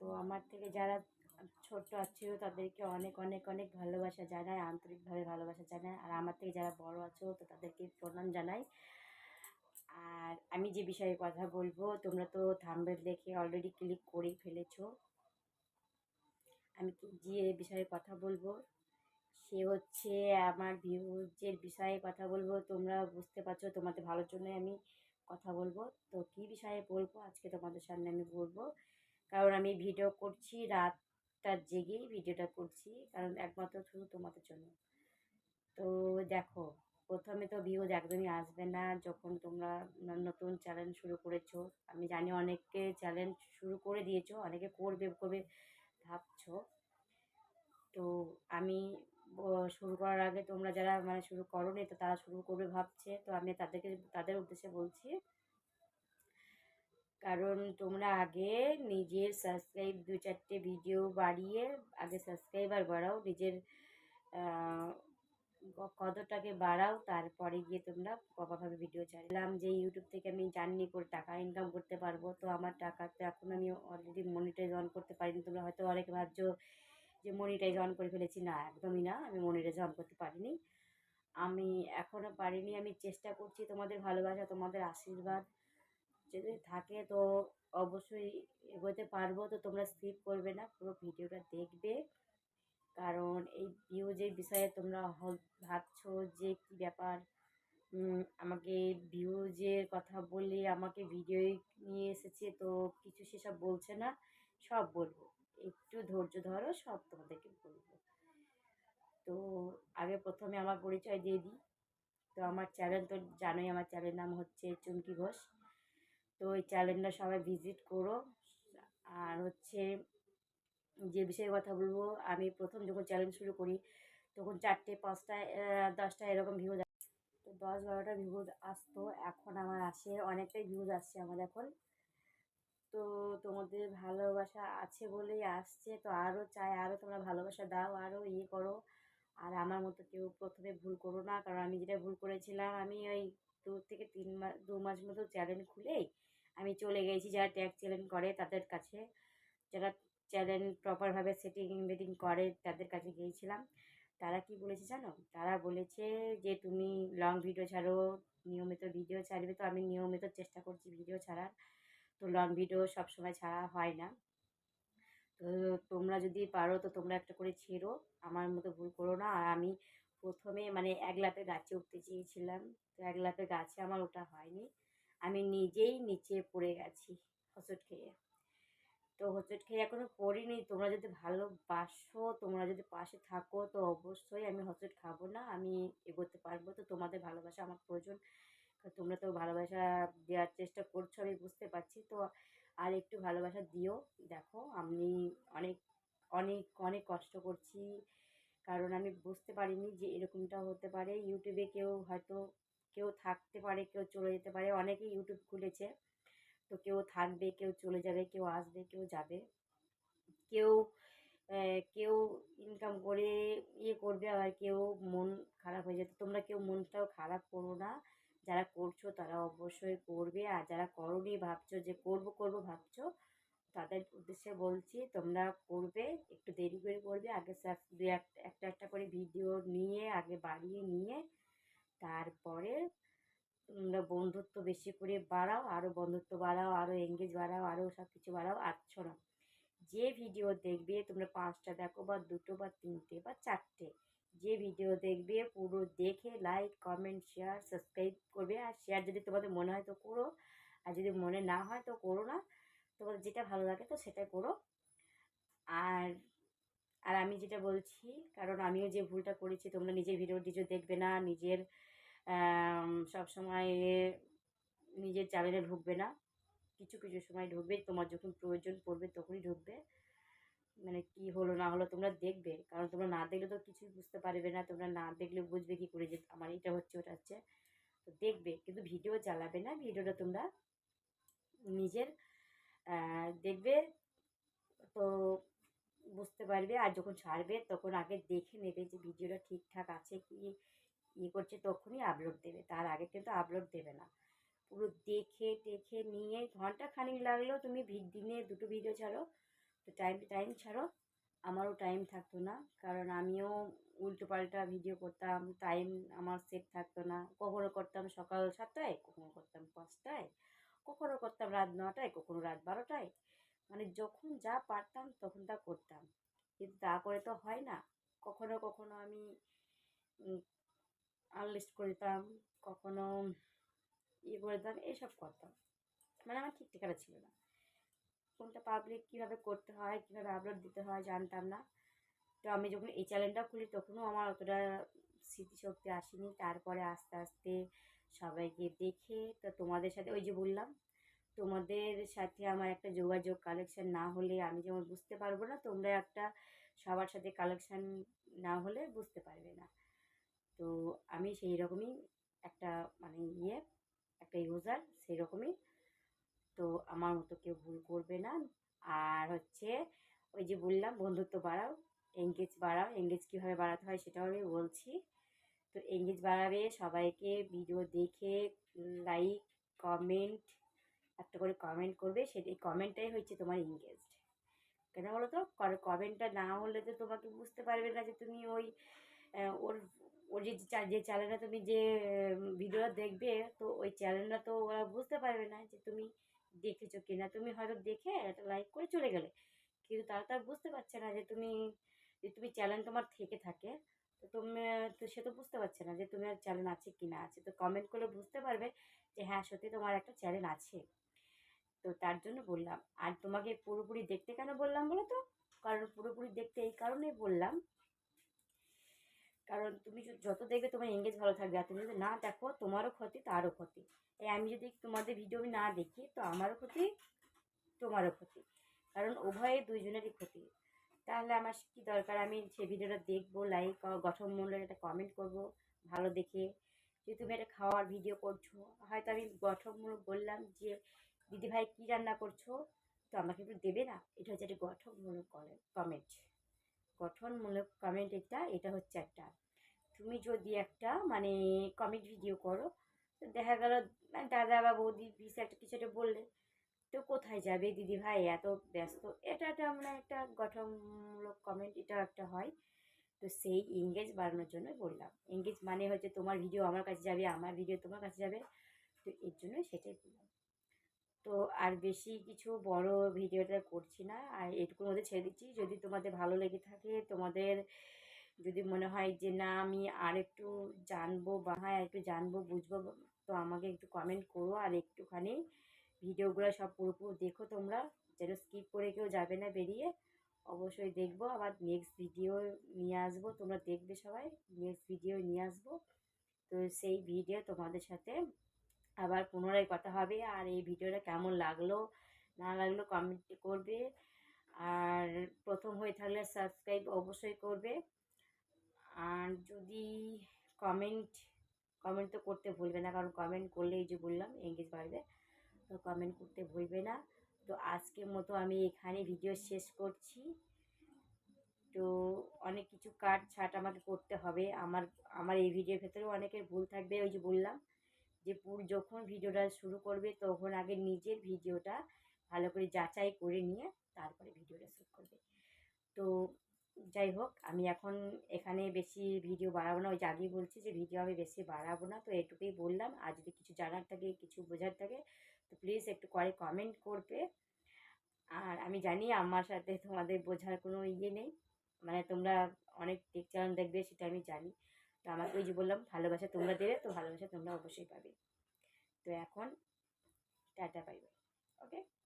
তো আমার থেকে যারা ছোট আছেও তাদেরকে অনেক অনেক অনেক ভালোবাসা জানাই, আন্তরিকভাবে ভালোবাসা জানাই। আর আমার থেকে যারা বড় আছো তো তাদেরকে প্রণাম জানাই। আর আমি যে বিষয়ে কথা বলব, তোমরা তো থাম্বেল দেখে অলরেডি ক্লিক করেই ফেলেছো। আমি যে বিষয়ে কথা বলব, সে হচ্ছে আমার ভিউজের বিষয়ে কথা বলব। তোমরা বুঝতে পারছ, তোমাদের ভালোর জন্যই আমি কথা বলব। তো কী বিষয়ে বলব, আজকে তোমাদের সামনে আমি বলব। কারণ আমি ভিডিও করছি, রাতটা জেগেই ভিডিওটা করছি, কারণ একমাত্র শুধু তোমাদের জন্য। তো দেখো, প্রথমে তো ভিউজ একদমই আসবে না, যখন তোমরা নতুন চ্যানেল শুরু করেছ। আমি জানি অনেকে চ্যানেল শুরু করে দিয়েছ, অনেকে করবে করবে ভাবছ। তো আমি শুরু করার আগে তোমরা যারা মানে শুরু করোনি, তো তারা শুরু করবে ভাবছে। তো আমি তাদেরকে, তাদের উদ্দেশ্যে বলছি কারণ তোমরা আগে নিজের সাবস্ক্রাইব দু চারটে ভিডিও বাড়িয়ে আগে সাবস্ক্রাইবার বাড়াও নিজের আহ, ক- কদরটাকে বাড়াও তারপরে গিয়ে তোমরা প্রপারভাবে ভিডিও চাইলাম যে ইউটিউব থেকে আমি জার্নি করে টাকা ইনকাম করতে পারব তো আমার টাকা তো এখন আমি অলরেডি মনিটাইজ অন করতে পারিনি। তোমরা হয়তো অনেকে ভাবছ যে মনিটাইজ অন করে ফেলেছি। না একদমই না আমি মনিটাইজ অন করতে পারিনি। আমি এখনও পারিনি। আমি চেষ্টা করছি তোমাদের ভালোবাসা তোমাদের আশীর্বাদ। যদি থাকে তো অবশ্যই এগোতে পারব। তো তোমরা স্কিপ করবে না, পুরো ভিডিওটা দেখবে। কারণ এই ভিউজের বিষয়ে তোমরা ভাবছ যে কী ব্যাপার আমাকে ভিউজের কথা বলে আমাকে ভিডিও নিয়ে এসেছে, তো কিছু সেসব বলছে না, সব বলব। একটু ধৈর্য ধরো, সব তোমাদেরকে বলব। তো আগে প্রথমে আমার পরিচয় দিয়ে দিই। তো আমার চ্যানেল তো জানোই, আমার চ্যানেলের নাম হচ্ছে চুমকি ঘোষ। তো ওই চ্যানেলটা সবাই ভিজিট করো। আর হচ্ছে যে বিষয়ে কথা বলব, আমি প্রথম যখন চ্যানেল শুরু করি, তখন চারটে, পাঁচটা দশটা এরকম ভিউজ তো দশ, বারোটা ভিউজ আসতো। এখন আমার আসে, অনেকটাই ভিউজ আসছে আমার এখন। তো তোমাদের ভালোবাসা আছে বলেই আসছে। তো আরও চাই আরও তোমরা ভালোবাসা দাও আরও ইয়ে করো। আর আমার মতো কেউ প্রথমে ভুল করো না। কারণ আমি যেটা ভুল করেছিলাম, আমি ওই দু থেকে তিন মাস দু মাস মতো চ্যানেল খুলেই আমি চলে গেছি যারা ট্যাগ চ্যালেঞ্জ করে তাদের কাছে। যারা চ্যানেল প্রপারভাবে সেটিং বেটিং করে তাদের কাছে গিয়েছিলাম। তারা কি বলেছে জানো? তারা বলেছে যে, তুমি লং ভিডিও ছাড়ো, নিয়মিত ভিডিও ছাড়বে। তো আমি নিয়মিত চেষ্টা করছি ভিডিও ছাড়ার। তো লং ভিডিও সবসময় ছাড়া হয় না। তো তোমরা যদি পারো, তো তোমরা একটা করে ছেড়ো। আমার মতো ভুল করো না। আর আমি প্রথমে মানে এক লাফে গাছে উঠতে চেয়েছিলাম। তো এক লাফে গাছে আমার ওটা হয়নি। আমি নিজেই নিচে পড়ে গেছি হোঁচট খেয়ে। তো হোঁচট খেয়ে এখনও পড়িনি। তোমরা যদি ভালোবাসো, তোমরা যদি পাশে থাকো, তো অবশ্যই আমি হোঁচট খাব না। আমি এগোতে পারব। তো তোমাদের ভালোবাসা আমার প্রয়োজন। তোমরা তো ভালোবাসা দেওয়ার চেষ্টা করছ, আমি বুঝতে পারছি। তো আর একটু ভালোবাসা দিও। দেখো, আমি অনেক অনেক অনেক কষ্ট করছি। কারণ আমি বুঝতে পারিনি যে এরকমটা হতে পারে। ইউটিউবে কেউ হয়তো কেউ থাকতে পারে, কেউ চলে যেতে পারে, অনেকেই ইউটিউব খুলেছে। তো কেউ থাকবে, কেউ চলে যাবে, কেউ আসবে, কেউ যাবে। কেউ কেউ ইনকাম করে ইয়ে করবে, আবার কেউ মন খারাপ হয়ে যেত তোমরা কেউ মনটাও খারাপ করো না। যারা করছ তারা অবশ্যই করবে। আর যারা করোনি ভাবছ যে করব করব ভাবছ, তাদের উদ্দেশ্যে বলছি তোমরা করবে, একটু দেরি করে করবে। আগে দু একটা একটা করে ভিডিও নিয়ে, আগে বাড়িয়ে নিয়ে তারপরে তোমরা বন্ধুত্ব বেশি করে বাড়াও আরও বন্ধুত্ব বাড়াও আরও এঙ্গেজ বাড়াও আরও সব কিছু বাড়াও, আর শোনো যে ভিডিও দেখবে তোমরা পাঁচটা দেখো বা দুটো বা তিনটে বা চারটে। যে ভিডিও দেখবে পুরো দেখে লাইক কমেন্ট শেয়ার সাবস্ক্রাইব করবে। আর শেয়ার যদি তোমাদের মনে হয় তো করো। আর যদি মনে না হয় তো করো না। তোমাদের যেটা ভালো লাগে তো সেটাই করো। আর আর আমি যেটা বলছি, কারণ আমিও যে ভুলটা করেছি, তোমরা নিজের ভিডিও টিডিও দেখবে না, নিজের সব সময় নিজের চ্যানেলে ঢুকবে না। কিছু কিছু সময় ঢুকবে, তোমার যখন প্রয়োজন পড়বে তখনই ঢুকবে। মানে কি হলো, না হলো তোমরা দেখবে। কারণ তোমরা না দেখলে তো কিছুই বুঝতে পারবে না, তোমরা না দেখলে বুঝবে কি করে যে আমার এটা হচ্ছে, ওটা হচ্ছে। তো দেখবে, কিন্তু ভিডিও চালাবে না, ভিডিওটা তোমরা নিজের দেখবে। তো বুঝতে পারবে আর যখন ছাড়বে তখন আগে দেখে নেবে যে ভিডিওটা ঠিকঠাক আছে কি ইয়ে করছে তখনই আপলোড দেবে। তার আগে কিন্তু আপলোড দেবে না। পুরো দেখে টেখে নিয়ে ঘণ্টা খানিক লাগলেও তুমি দিনে দুটো ভিডিও ছাড়ো। তো টাইম টু টাইম ছাড়ো। আমারও টাইম থাকতো না, কারণ আমিও উল্টো পাল্টা ভিডিও করতাম টাইম আমার সেট থাকতো না। কখনো করতাম সকাল সাতটায়, কখনো করতাম পাঁচটায়, কখনো করতাম রাত নটায়, কখনো রাত বারোটায়। মানে যখন যা পারতাম তখন তা করতাম। কিন্তু তা করে তো হয় না। কখনো কখনো আমি আনলিস্ট করে দিতাম কখনো ইয়ে করে দিতাম এইসব করতাম। মানে আমার ঠিক ঠিকানা ছিল না। কোনটা পাবলিক কীভাবে করতে হয়, কীভাবে আপলোড দিতে হয় জানতাম না। তো আমি যখন এই চ্যানেলটা খুলি তখনও আমার অতটা স্মৃতিশক্তি আসেনি। তারপরে আস্তে আস্তে সবাইকে দেখে তো তোমাদের সাথে ওই যে বললাম তোমাদের সাথে আমার একটা যোগাযোগ কালেকশন না হলে আমি যেমন বুঝতে পারব না, তোমরা একটা সবার সাথে কালেকশন না হলে বুঝতে পারবে না। তো আমি সেই রকমই একটা মানে ইয়ে একটা ইউজার সেই রকমই তো আমার মতো কেউ ভুল করবে না। আর হচ্ছে ওই যে বললাম, বন্ধুত্ব বাড়াও এঙ্গেজ বাড়াও এঙ্গেজ কীভাবে বাড়াতে হয় সেটাও আমি বলছি। তো এঙ্গেজ বাড়াবে, সবাইকে ভিডিও দেখে লাইক কমেন্ট একটা করে কমেন্ট করবে সেটাই কমেন্টটাই হচ্ছে তোমার এঙ্গেজড কেন বলো তো কমেন্টটা না হলে তো তোমাকে বুঝতে পারবে না যে তুমি ওই ওর ওর যে যে চ্যানেলটা তুমি যে ভিডিওটা দেখবে, তো ওই চ্যানেলটা তো ওরা বুঝতে পারবে না যে তুমি দেখেছ কিনা। তুমি হয়তো দেখে একটা লাইক করে চলে গেলে। কিন্তু তারা তো আর বুঝতে পারছে না যে তুমি যে তুমি চ্যানেল তোমার থেকে থাকে। তো তুমি, তো সে তো বুঝতে পারছে না যে তুমি আর চ্যানেল আছে কি না আছে। তো কমেন্ট করলে বুঝতে পারবে যে হ্যাঁ সত্যি তোমার একটা চ্যানেল আছে। তো তার জন্য বললাম। আর তোমাকে পুরোপুরি দেখতে কেন বললাম বলো তো? কারণ পুরোপুরি দেখতে এই কারণেই বললাম। কারণ তুমি যত দেখবে তোমার এঙ্গেজ ভালো থাকবে। আর তুমি যদি না দেখো, তোমারও ক্ষতি, তারও ক্ষতি। তাই আমি যদি তোমাদের ভিডিও না দেখি, তো আমারও ক্ষতি, তোমারও ক্ষতি। কারণ উভয়ে দুইজনেরই ক্ষতি। তাহলে আমার কী দরকার? আমি সে ভিডিওটা দেখব লাইক গঠনমূলক একটা কমেন্ট করব, ভালো দেখে। যে তুমি একটা খাওয়ার ভিডিও করছ, হয়তো আমি গঠনমূলক বললাম যে দিদিভাই কী রান্না করছ? তো আমাকে একটু দেবে না? এটা হচ্ছে একটা গঠনমূলক কমেন্ট গঠনমূলক কমেন্ট এটা এটা হচ্ছে একটা। তুমি যদি একটা মানে কমেন্ট ভিডিও করো, তো দেখা গেল দাদা বা বৌদি পিস একটা কিছু একটা বললে, তো কোথায় যাবে দিদি ভাই এত ব্যস্ত। এটা একটা মানে একটা গঠনমূলক কমেন্ট এটাও একটা হয়। তো সেই এঙ্গেজ বাড়ানোর জন্য বললাম। এঙ্গেজ মানে হচ্ছে তোমার ভিডিও আমার কাছে যাবে, আমার ভিডিও তোমার কাছে যাবে। তো এর জন্যই সেটাই বললাম। তো আর বেশি কিছু বড় ভিডিওটা করছি না। আর এটুকুর মধ্যে ছেড়ে দিচ্ছি, যদি তোমাদের ভালো লেগে থাকে, তোমাদের যদি মনে হয় যে, না, আমি আর একটু জানব বা হ্যাঁ একটু জানব, বুঝব, তো আমাকে একটু কমেন্ট করো আর একটুখানি ভিডিওগুলো সব পুরোপুরি দেখো তোমরা। যেন স্কিপ করে কেউ যাবে না বেরিয়ে। অবশ্যই দেখব, আবার নেক্সট ভিডিও নিয়ে আসব। তোমরা দেখবে সবাই নেক্সট ভিডিও নিয়ে আসব। তো সেই ভিডিও তোমাদের সাথে আবার পুনরায় কথা হবে। আর এই ভিডিওটা কেমন লাগল, না লাগল কমেন্ট করবে। আর প্রথম হয়ে থাকলে সাবস্ক্রাইব অবশ্যই করবে। আর যদি কমেন্ট কমেন্ট তো করতে ভুলবে না, কারণ কমেন্ট করলে এই যে বললাম এঙ্গেজ বাড়বে। তো কমেন্ট করতে ভুলবে না। তো আজকের মতো আমি এখানে ভিডিও শেষ করছি। তো অনেক কিছু কাট ছাট আমাকে করতে হবে। আমার আমার এই ভিডিওর ভেতরেও অনেকের ভুল থাকবে, ওই যে বললাম। যে পুর যখন ভিডিওটা শুরু করবে তখন আগে নিজের ভিডিওটা ভালো করে যাচাই করে নিয়ে তারপরে ভিডিওটা শ্যুট করবে। তো যাই হোক, আমি এখন এখানে বেশি ভিডিও বাড়াবো না। ওই আগেই বলছি যে ভিডিও আমি বেশি বাড়াবো না, তো এটুকুই বললাম। আর যদি কিছু জানার থাকে, কিছু বোঝার থাকে, তো প্লিজ একটু করে কমেন্ট করবে। আর আমি জানি আমার সাথে তোমাদের বোঝার কোনো ইয়ে নেই। মানে তোমরা অনেক টেক চ্যানেল দেখবে, সেটা আমি জানি। তো আমাকে ওই যে বললাম, ভালোবাসা তোমরা দেবে, তো ভালোবাসা তোমরা অবশ্যই পাবে। তো এখন, টাটা পাইবে ওকে